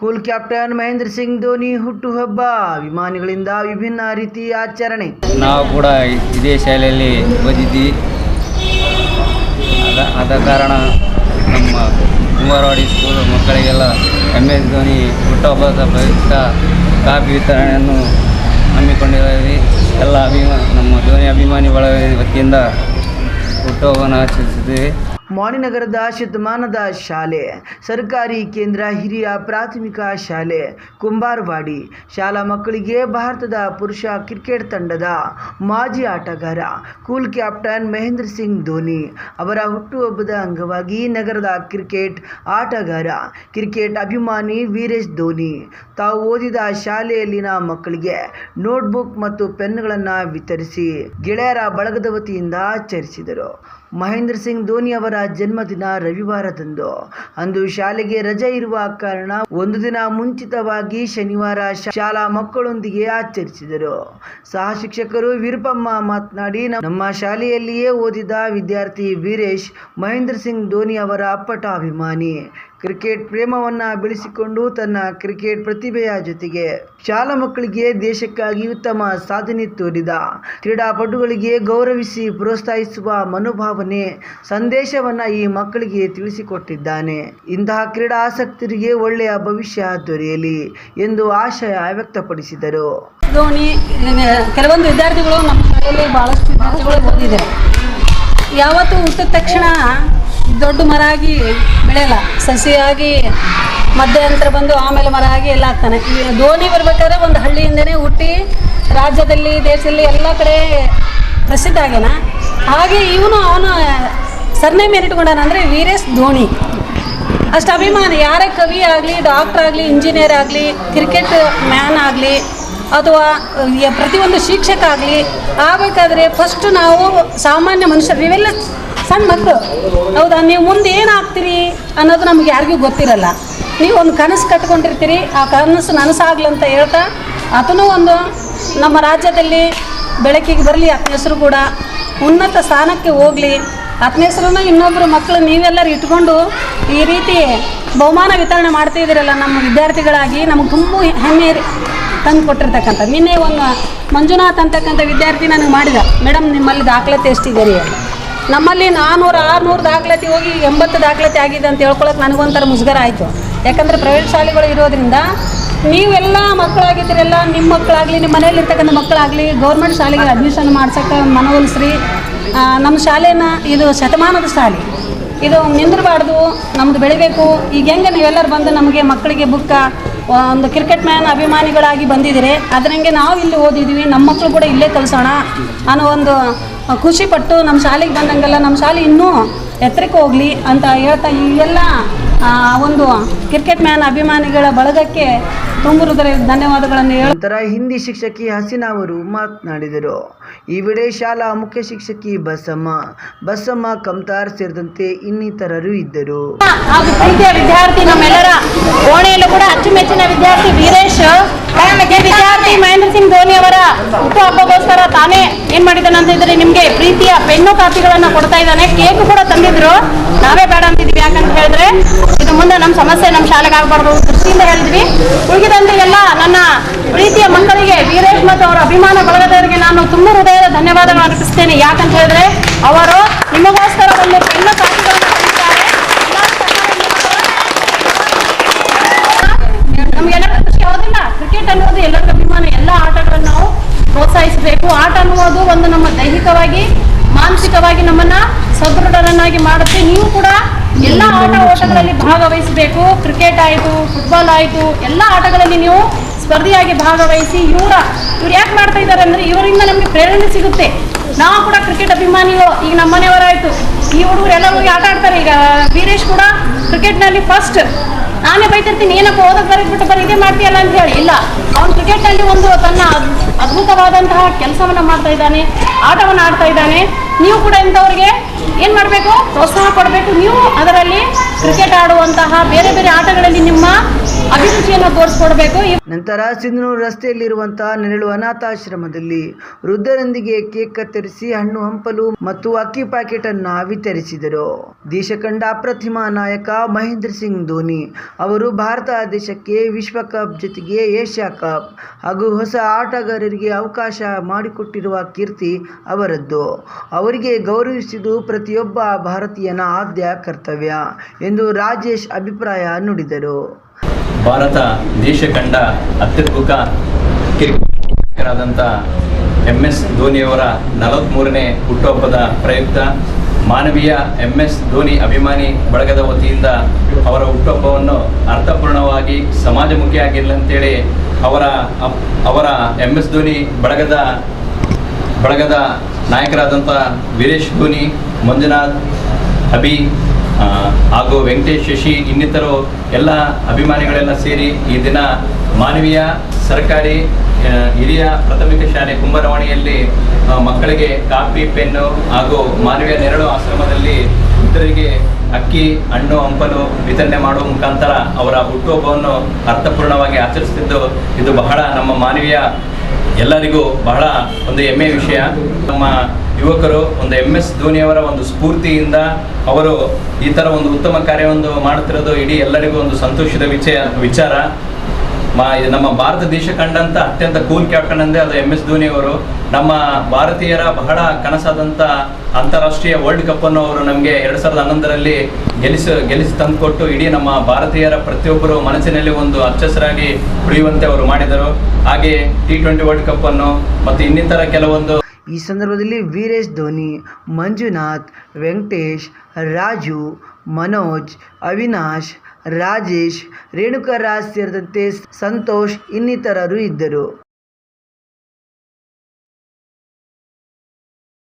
Cool captain Mahendra Singh Dhoni ಹುಟ್ಟುಹಬ್ಬ, ಅಭಿಮಾನಿಗಳಿಂದ ವಿಭಿನ್ನ ರೀತಿ ಆಚರಣೆ. ನಾವು ಕೂಡ ಇದೇ ಶಾಲೆಯಲ್ಲಿ ಓದಿದ್ವಿ ಅದ ಆದ ಕಾರಣ ನಮ್ಮ ಕುಮಾರವಾಡಿ ಸ್ಕೂಲ್ ಮಕ್ಕಳಿಗೆಲ್ಲ ಎಂ ಎಸ್ ಧೋನಿ ಹುಟ್ಟುಹಬ್ಬದ ಪ್ರಯುಕ್ತ ಕಾಫಿ ವಿತರಣೆಯನ್ನು ಹಮ್ಮಿಕೊಂಡಿದ್ದೀವಿ. ಎಲ್ಲ ಅಭಿಮಾ, ನಮ್ಮ ಧೋನಿ ಅಭಿಮಾನಿ ಬಳಗ ವತಿಯಿಂದ ಹುಟ್ಟುಹಬ್ಬವನ್ನು ಆಚರಿಸಿದ್ದೀವಿ. ಮಾಣಿನಗರದ ಶತಮಾನದ ಶಾಲೆ, ಸರ್ಕಾರಿ ಕೇಂದ್ರ ಹಿರಿಯ ಪ್ರಾಥಮಿಕ ಶಾಲೆ, ಕುಂಬಾರವಾಡಿ. ಶಾಲಾ ಮಕ್ಕಳಿಗೆ ಭಾರತದ ಪುರುಷ ಕ್ರಿಕೆಟ್ ತಂಡದ ಮಾಜಿ ಆಟಗಾರ, ಕೂಲ್ ಕ್ಯಾಪ್ಟನ್ ಮಹೇಂದ್ರ ಸಿಂಗ್ ಧೋನಿ ಅವರ ಹುಟ್ಟುಹಬ್ಬದ ಅಂಗವಾಗಿ ನಗರದ ಕ್ರಿಕೆಟ್ ಆಟಗಾರ, ಕ್ರಿಕೆಟ್ ಅಭಿಮಾನಿ ವೀರೇಶ್ ಧೋನಿ. ತಾವು ಓದಿದ ಶಾಲೆಯಲ್ಲಿನ ಮಕ್ಕಳಿಗೆ ನೋಟ್ಬುಕ್ ಮತ್ತು ಪೆನ್ಗಳನ್ನು ವಿತರಿಸಿ ಗೆಳೆಯರ ಬಳಗದ ವತಿಯಿಂದ ಆಚರಿಸಿದರು. ಮಹೇಂದ್ರ ಸಿಂಗ್ ಧೋನಿ ಅವರ ಜನ್ಮದಿನ ರವಿವಾರದಂದು. ಅಂದು ಶಾಲೆಗೆ ರಜೆ ಇರುವ ಕಾರಣ ಒಂದು ದಿನ ಮುಂಚಿತವಾಗಿ ಶನಿವಾರ ಶಾಲಾ ಮಕ್ಕಳೊಂದಿಗೆ ಆಚರಿಸಿದರು. ಸಹ ಶಿಕ್ಷಕರು ವೀರಪ್ಪಮ್ಮ ಮಾತನಾಡಿ ನಮ್ಮ ಶಾಲೆಯಲ್ಲಿಯೇ ಓದಿದ ವಿದ್ಯಾರ್ಥಿ ವೀರೇಶ್, ಮಹೇಂದ್ರ ಸಿಂಗ್ ಧೋನಿ ಅವರ ಅಪ್ಪಟ ಅಭಿಮಾನಿ ಕ್ರಿಕೆಟ್ ಪ್ರೇಮವನ್ನ ಬೆಳೆಸಿಕೊಂಡು ತನ್ನ ಕ್ರಿಕೆಟ್ ಪ್ರತಿಭೆಯ ಜೊತೆಗೆ ಶಾಲಾ ಮಕ್ಕಳಿಗೆ ದೇಶಕ್ಕಾಗಿ ಉತ್ತಮ ಸಾಧನೆ ತೋರಿದ. ಕ್ರೀಡಾಪಟುಗಳಿಗೆ ಗೌರವಿಸಿ ಪ್ರೋತ್ಸಾಹಿಸುವ ಮನೋಭಾವನೆ ಸಂದೇಶವನ್ನ ಈ ಮಕ್ಕಳಿಗೆ ತಿಳಿಸಿಕೊಟ್ಟಿದ್ದಾನೆ. ಇಂತಹ ಕ್ರೀಡಾ ಆಸಕ್ತರಿಗೆ ಒಳ್ಳೆಯ ಭವಿಷ್ಯ ದೊರೆಯಲಿ ಎಂದು ಆಶಯ ವ್ಯಕ್ತಪಡಿಸಿದರು. ಧೋನಿ ಕೆಲವೊಂದು ವಿದ್ಯಾರ್ಥಿಗಳು ನಮ್ಮ ಶಾಲೆಯಲ್ಲಿ ಬಹಳಷ್ಟು ವಿದ್ಯಾರ್ಥಿಗಳು ಓದಿದ್ದಾರೆ. ಯಾವತ್ತು ಹುಟ್ಟಿದ ತಕ್ಷಣ ದೊಡ್ಡ ಮರ ಆಗಿ ಬೆಳೆಯಲ್ಲ, ಸಸಿಯಾಗಿ ಮಧ್ಯಂತರ ಬಂದು ಆಮೇಲೆ ಮರ ಆಗಿ ಎಲ್ಲ ಆಗ್ತಾನೆ. ಧೋನಿ ಬರ್ಬೇಕಾದ್ರೆ ಒಂದು ಹಳ್ಳಿಯಿಂದನೇ ಹುಟ್ಟಿ ರಾಜ್ಯದಲ್ಲಿ, ದೇಶದಲ್ಲಿ ಎಲ್ಲ ಕಡೆ ಪ್ರಸಿದ್ಧ ಆಗ್ಯಾನ. ಹಾಗೆ ಇವನು ಅವನು ಸರ್ನೇಮ್ ಏನಿಟ್ಕೊಂಡಾನ ಅಂದರೆ ವೀರೇಶ್ ಧೋನಿ ಅಷ್ಟು ಅಭಿಮಾನ. ಯಾರೇ ಕವಿ ಆಗಲಿ ಡಾಕ್ಟರ್ ಆಗಲಿ ಇಂಜಿನಿಯರ್ ಆಗಲಿ ಕ್ರಿಕೆಟ್ ಮ್ಯಾನ್ ಆಗಲಿ, ಅಥವಾ ಪ್ರತಿಯೊಂದು ಶಿಕ್ಷಕ ಆಗಲಿ, ಆಗಬೇಕಾದ್ರೆ ಫಸ್ಟ್ ನಾವು ಸಾಮಾನ್ಯ ಮನುಷ್ಯರು ನೀವೆಲ್ಲ ಸಣ್ಣ ಮಕ್ಕಳು ಹೌದಾ? ನೀವು ಮುಂದೆ ಏನಾಗ್ತೀರಿ ಅನ್ನೋದು ನಮ್ಗೆ ಯಾರಿಗೂ ಗೊತ್ತಿರಲ್ಲ. ನೀವು ಒಂದು ಕನಸು ಕಟ್ಕೊಂಡಿರ್ತೀರಿ, ಆ ಕನಸು ನನಸಾಗ್ಲಿ ಅಂತ ಹೇಳ್ತಾ ಅದನ್ನು ಒಂದು ನಮ್ಮ ರಾಜ್ಯದಲ್ಲಿ ಬೆಳಕಿಗೆ ಬರಲಿ ಆತನ ಹೆಸರು ಕೂಡ ಉನ್ನತ ಸ್ಥಾನಕ್ಕೆ ಹೋಗಲಿ. ಆತನ ಹೆಸರನ್ನು ಇನ್ನೊಬ್ಬರು ಮಕ್ಕಳು ನೀವೆಲ್ಲರೂ ಇಟ್ಕೊಂಡು ಈ ರೀತಿ ಬಹುಮಾನ ವಿತರಣೆ ಮಾಡ್ತಿದ್ದೀರಲ್ಲ ನಮ್ಮ ವಿದ್ಯಾರ್ಥಿಗಳಾಗಿ, ನಮಗೆ ತುಂಬ ಹೆಮ್ಮೆ ತಂದು ಕೊಟ್ಟಿರ್ತಕ್ಕಂಥ ನಿನ್ನೆ ಒಂದು ಮಂಜುನಾಥ್ ಅಂತಕ್ಕಂಥ ವಿದ್ಯಾರ್ಥಿ ನನಗೆ ಮಾಡಿದ, ಮೇಡಮ್, ನಿಮ್ಮಲ್ಲಿ ದಾಖಲಾತಿ ಎಷ್ಟಿದೆ? ರೀ ನಮ್ಮಲ್ಲಿ ನಾನ್ನೂರು ಆರುನೂರು ದಾಖಲಾತಿ ಹೋಗಿ ಎಂಬತ್ತು ದಾಖಲಾತಿ ಆಗಿದೆ ಅಂತ ಹೇಳ್ಕೊಳಕ್ಕೆ ನನಗೊಂಥರ ಮುಜುಗರ ಆಯಿತು. ಯಾಕಂದರೆ ಪ್ರೈವೇಟ್ ಶಾಲೆಗಳು ಇರೋದ್ರಿಂದ ನೀವೆಲ್ಲ ಮಕ್ಕಳಾಗಿದ್ದೀರೆಲ್ಲ ನಿಮ್ಮ ಮಕ್ಕಳಾಗಲಿ ನಿಮ್ಮ ಮನೆಯಲ್ಲಿರ್ತಕ್ಕಂಥ ಮಕ್ಕಳಾಗಲಿ, ಗೌರ್ಮೆಂಟ್ ಶಾಲೆಗೆ ಅಡ್ಮಿಷನ್ ಮಾಡ್ಸೋಕ್ಕೆ ಮನವೊಲಿಸ್ರಿ. ನಮ್ಮ ಶಾಲೆನ ಇದು ಶತಮಾನದ ಶಾಲೆ. ಇದು ನಿಂದಿರಬಾರ್ದು, ನಮ್ದು ಬೆಳಿಬೇಕು. ಈಗ ಹೆಂಗೆ ನೀವೆಲ್ಲರೂ ಬಂದು ನಮಗೆ ಮಕ್ಕಳಿಗೆ ಬುಕ್ಕ ಒಂದು ಕ್ರಿಕೆಟ್ ಮ್ಯಾನ್ ಅಭಿಮಾನಿಗಳಾಗಿ ಬಂದಿದ್ದೀರಿ. ಅದರಂಗೆ ನಾವು ಇಲ್ಲಿ ಓದಿದ್ದೀವಿ, ನಮ್ಮ ಮಕ್ಕಳು ಕೂಡ ಇಲ್ಲೇ ಕಲಿಸೋಣ ಅನ್ನೋ ಒಂದು ಖುಷಿ ಪಟ್ಟು ನಮ್ಮ ಶಾಲೆಗೆ ಬಂದಂಗೆಲ್ಲ ನಮ್ಮ ಶಾಲೆ ಇನ್ನೂ ಎತ್ತರಕ್ಕೆ ಹೋಗಲಿ ಅಂತ ಹೇಳ್ತಾ ಎಲ್ಲ ಒಂದು ಕ್ರಿಕೆಟ್ ಮ್ಯಾನ್ ಅಭಿಮಾನಿಗಳ ಬಳಗಕ್ಕೆ ತುಂಬ ಧನ್ಯವಾದಗಳನ್ನು ಹೇಳ್ತಾರೆ ಹಿಂದಿ ಶಿಕ್ಷಕಿ ಹಸೀನಾ ಅವರು ಮಾತನಾಡಿದರು. ಈ ಶಾಲಾ ಮುಖ್ಯ ಶಿಕ್ಷಕಿ ಬಸಮ್ಮ. ಬಸಮ್ಮ ಕಮ್ತಾರ್ ಸೇರಿದಂತೆ ಇನ್ನಿತರರು ಇದ್ದರು. ಹಾಗೂ ಪ್ರೀತಿಯ ವಿದ್ಯಾರ್ಥಿ ನಮ್ಮೆಲ್ಲರ ಓಣೆಯಲ್ಲೂ ಕೂಡ ಅಚ್ಚುಮೆಚ್ಚಿನ ವಿದ್ಯಾರ್ಥಿ ವೀರೇಶ್ ವಿದ್ಯಾರ್ಥಿ ಮಹೇಂದ್ರ ಸಿಂಗ್ ಧೋನಿ ಅವರ ಹುಟ್ಟುಹಬ್ಬಗೋಸ್ಕರ ತಾನೇ ಏನ್ ಮಾಡಿದಾನೆ ಅಂತ ಇದ್ರೆ ನಿಮ್ಗೆ ಪ್ರೀತಿಯ ಪೆನ್ನು ಕಾಪಿಗಳನ್ನ ಕೊಡ್ತಾ ಇದ್ದಾನೆ. ಕೇಕ್ ಕೂಡ ತಂದಿದ್ರು. ನಾವೇ ಬೇಡ ಅಂತಿದ್ವಿ ಯಾಕಂತ ಹೇಳಿದ್ರೆ ಇದು ಮುಂದೆ ನಮ್ಮ ಸಮಸ್ಯೆ, ನಮ್ಮ ಶಾಲೆಗೆ ಆಗ್ಬಾರ್ದು ದೃಷ್ಟಿಯಿಂದ ಹೇಳಿದ್ವಿ. ಉಳಿದಂತೆ ಎಲ್ಲ ನನ್ನ ಪ್ರೀತಿಯ ಮಕ್ಕಳಿಗೆ ವೀರೇಶ್ ಮತ್ತು ಅವರ ಅಭಿಮಾನ ಬಳಗದವರಿಗೆ ನಾನು ತುಂಬ ಹೃದಯದ ಧನ್ಯವಾದಗಳನ್ನು ಅರ್ಪಿಸ್ತೇನೆ ಯಾಕಂತ ಹೇಳಿದ್ರೆ ಅವರು ನಿಮಗೋಸ್ಕರ ಒಂದು ಎಲ್ಲ ಕಾಪಿಗಳನ್ನು ತಂದಿದ್ದಾರೆ. ನಮ್ಗೆಲ್ಲರ ಖುಷಿ ಹೌದಿಲ್ಲ. ಕ್ರಿಕೆಟ್ ಅನ್ನೋದು ಎಲ್ಲರ ಅಭಿಮಾನ, ಎಲ್ಲ ಆಟಗಳನ್ನು ನಾವು ಪ್ರೋತ್ಸಾಹಿಸಬೇಕು. ಆಟ ಅನ್ನುವುದು ಒಂದು ನಮ್ಮ ದೈಹಿಕವಾಗಿ, ಮಾನಸಿಕವಾಗಿ ನಮ್ಮನ್ನ ಸದೃಢರನ್ನಾಗಿ ಮಾಡುತ್ತೆ. ನೀವು ಕೂಡ ಎಲ್ಲ ಆಟ ಓಟಗಳಲ್ಲಿ ಭಾಗವಹಿಸಬೇಕು. ಕ್ರಿಕೆಟ್ ಆಯಿತು ಫುಟ್ಬಾಲ್ ಆಯಿತು, ಎಲ್ಲ ಆಟಗಳಲ್ಲಿ ನೀವು ಸ್ಪರ್ಧಿಯಾಗಿ ಭಾಗವಹಿಸಿ, ಇವರ ಇವ್ರು ಯಾಕೆ ಮಾಡ್ತಾ ಇದ್ದಾರೆ ಅಂದರೆ ಇವರಿಂದ ನಮಗೆ ಪ್ರೇರಣೆ ಸಿಗುತ್ತೆ. ನಾವು ಕೂಡ ಕ್ರಿಕೆಟ್ ಅಭಿಮಾನಿಗಳು, ಈಗ ನಮ್ಮ ಮನೆಯವರಾಯಿತು. ಈ ಹುಡುಗರು ಎಲ್ಲರೂ ಹೋಗಿ ಆಟ ಆಡ್ತಾರೆ. ಈಗ ವೀರೇಶ್ ಕೂಡ ಕ್ರಿಕೆಟ್ನಲ್ಲಿ ಫಸ್ಟ್ ನಾನೇ ಬೈತಿರ್ತೀನಿ, ಏನಪ್ಪ ಓದಕ್ಕೆ ಬರೀ ಬಿಟ್ಟು ಬರೀ ಇದೇ ಮಾಡ್ತೀಯಲ್ಲ ಅಂತ ಹೇಳಿ. ಇಲ್ಲ, ಅವನು ಕ್ರಿಕೆಟ್ನಲ್ಲಿ ಒಂದು ತನ್ನ ಅದ್ಭುತವಾದಂತಹ ಕೆಲಸವನ್ನು ಮಾಡ್ತಾ ಇದ್ದಾನೆ, ಆಟವನ್ನು ಆಡ್ತಾ ಇದ್ದಾನೆ. ನೀವು ಕೂಡ ಇಂಥವ್ರಿಗೆ ಏನು ಮಾಡಬೇಕು? ಪ್ರೋತ್ಸಾಹ ಕೊಡಬೇಕು. ನೀವು ಅದರಲ್ಲಿ ಕ್ರಿಕೆಟ್ ಆಡುವಂತಹ ಬೇರೆ ಬೇರೆ ಆಟಗಳಲ್ಲಿ ನಿಮ್ಮ ಅಭಿರುಚಿಯನ್ನು ತೋರಿಸ್ಕೊಡ್ಬೇಕು. ನಂತರ ಸಿಂಧನೂರು ರಸ್ತೆಯಲ್ಲಿರುವಂತಹ ನೆರಳು ಅನಾಥಾಶ್ರಮದಲ್ಲಿ ವೃದ್ಧರೊಂದಿಗೆ ಕೇಕ್ ಕತ್ತರಿಸಿ ಹಣ್ಣು, ಹಂಪಲು ಮತ್ತು ಅಕ್ಕಿ ಪ್ಯಾಕೆಟ್ ಅನ್ನ ವಿತರಿಸಿದರು. ದೇಶ ಕಂಡ ಅಪ್ರತಿಮ ನಾಯಕ ಮಹೇಂದ್ರ ಸಿಂಗ್ ಧೋನಿ ಅವರು ಭಾರತ ದೇಶಕ್ಕೆ ವಿಶ್ವಕಪ್ ಜೊತೆಗೆ ಏಷ್ಯಾ ಕಪ್ ಹಾಗೂ ಹೊಸ ಆಟಗಾರರಿಗೆ ಅವಕಾಶ ಮಾಡಿಕೊಟ್ಟಿರುವ ಕೀರ್ತಿ ಅವರದ್ದು. ಅವರಿಗೆ ಗೌರವಿಸಿದ್ದು ಪ್ರತಿಯೊಬ್ಬ ಭಾರತೀಯನ ಆದ್ಯ ಕರ್ತವ್ಯ ಎಂದು ರಾಜೇಶ್ ಅಭಿಪ್ರಾಯ ನುಡಿದರು. ಭಾರತ ದೇಶ ಕಂಡ ಅತ್ಯದ್ಭುತ ಎಂಎಸ್ ಎಂ ಎಸ್ ಧೋನಿಯವರ ನಲವತ್ತ್ಮೂರನೇ ಹುಟ್ಟುಹಬ್ಬದ ಪ್ರಯುಕ್ತ ಮಾನವೀಯ ಎಂ ಎಸ್ ಧೋನಿ ಅಭಿಮಾನಿ ಬಳಗದ ವತಿಯಿಂದ ಅವರ ಹುಟ್ಟುಹಬ್ಬವನ್ನು ಅರ್ಥಪೂರ್ಣವಾಗಿ ಸಮಾಜಮುಖಿಯಾಗಿರಲಿ ಅಂತೇಳಿ ಅವರ ಅವರ ಎಂ ಎಸ್ ಧೋನಿ ಬಳಗದ ಬಳಗದ ನಾಯಕರಾದಂಥ ವೀರೇಶ್ ಧೋನಿ, ಮಂಜುನಾಥ್, ಅಭಿ ಹಾಗೂ ವೆಂಕಟೇಶ್, ಶಶಿ, ಇನ್ನಿತರು ಎಲ್ಲ ಅಭಿಮಾನಿಗಳೆಲ್ಲ ಸೇರಿ ಈ ದಿನ ಮಾನವೀಯ, ಸರ್ಕಾರಿ ಹಿರಿಯ ಪ್ರಾಥಮಿಕ ಶಾಲೆ ಕುಂಬರವಾಣಿಯಲ್ಲಿ ಮಕ್ಕಳಿಗೆ ಕಾಪಿ, ಪೆನ್ನು ಹಾಗೂ ಮಾನವೀಯ ನೆರಳು ಆಶ್ರಮದಲ್ಲಿ ವೃದ್ಧರಿಗೆ ಅಕ್ಕಿ, ಹಣ್ಣು, ಹಂಪಲು ವಿತರಣೆ ಮಾಡುವ ಮುಖಾಂತರ ಅವರ ಹುಟ್ಟುಹಬ್ಬವನ್ನು ಅರ್ಥಪೂರ್ಣವಾಗಿ ಆಚರಿಸುತ್ತಿದ್ದು, ಇದು ಬಹಳ ನಮ್ಮ ಮಾನವೀಯ ಎಲ್ಲರಿಗೂ ಬಹಳ ಒಂದು ಹೆಮ್ಮೆಯ ವಿಷಯ. ನಮ್ಮ ಯುವಕರು ಒಂದು ಎಂ ಎಸ್ ಧೋನಿಯವರ ಒಂದು ಸ್ಫೂರ್ತಿಯಿಂದ ಅವರು ಈ ಥರ ಒಂದು ಉತ್ತಮ ಕಾರ್ಯವನ್ನು ಮಾಡುತ್ತಿರೋದು ಇಡೀ ಎಲ್ಲರಿಗೂ ಒಂದು ಸಂತೋಷದ ವಿಚಯ, ವಿಚಾರ. ಮಾ ನಮ್ಮ ಭಾರತ ದೇಶ ಕಂಡಂಥ ಅತ್ಯಂತ ಕೂಲ್ ಕ್ಯಾಪ್ಟನ್ ಅಂದರೆ ಅದು ಎಂ ಎಸ್ ಧೋನಿ ಅವರು. ನಮ್ಮ ಭಾರತೀಯರ ಬಹಳ ಕನಸಾದಂಥ ಅಂತಾರಾಷ್ಟ್ರೀಯ ವರ್ಲ್ಡ್ ಕಪ್ ಅನ್ನು ಅವರು ನಮಗೆ ಎರಡು ಸಾವಿರದ ಹನ್ನೊಂದರಲ್ಲಿ ಗೆಲ್ಲಿಸ ಗೆಲ್ಲಿಸಿ ತಂದುಕೊಟ್ಟು ಇಡೀ ನಮ್ಮ ಭಾರತೀಯರ ಪ್ರತಿಯೊಬ್ಬರು ಮನಸ್ಸಿನಲ್ಲಿ ಒಂದು ಅಚ್ಚಸರಾಗಿ ಉಳಿಯುವಂತೆ ಅವರು ಮಾಡಿದರು. ಹಾಗೆ ಟಿ ಟ್ವೆಂಟಿ ವರ್ಲ್ಡ್ ಕಪ್ ಅನ್ನು ಮತ್ತು ಇನ್ನಿತರ ಕೆಲವೊಂದು ಈ ಸಂದರ್ಭದಲ್ಲಿ ವೀರೇಶ್ ಧೋನಿ, ಮಂಜುನಾಥ್, ವೆಂಕಟೇಶ್, ರಾಜು, ಮನೋಜ್, ಅವಿನಾಶ್, ರಾಜೇಶ್ ರೇಣುಕರಾಜ್ ಸೇರಿದಂತೆ ಸಂತೋಷ್ ಇನ್ನಿತರರು ಇದ್ದರು.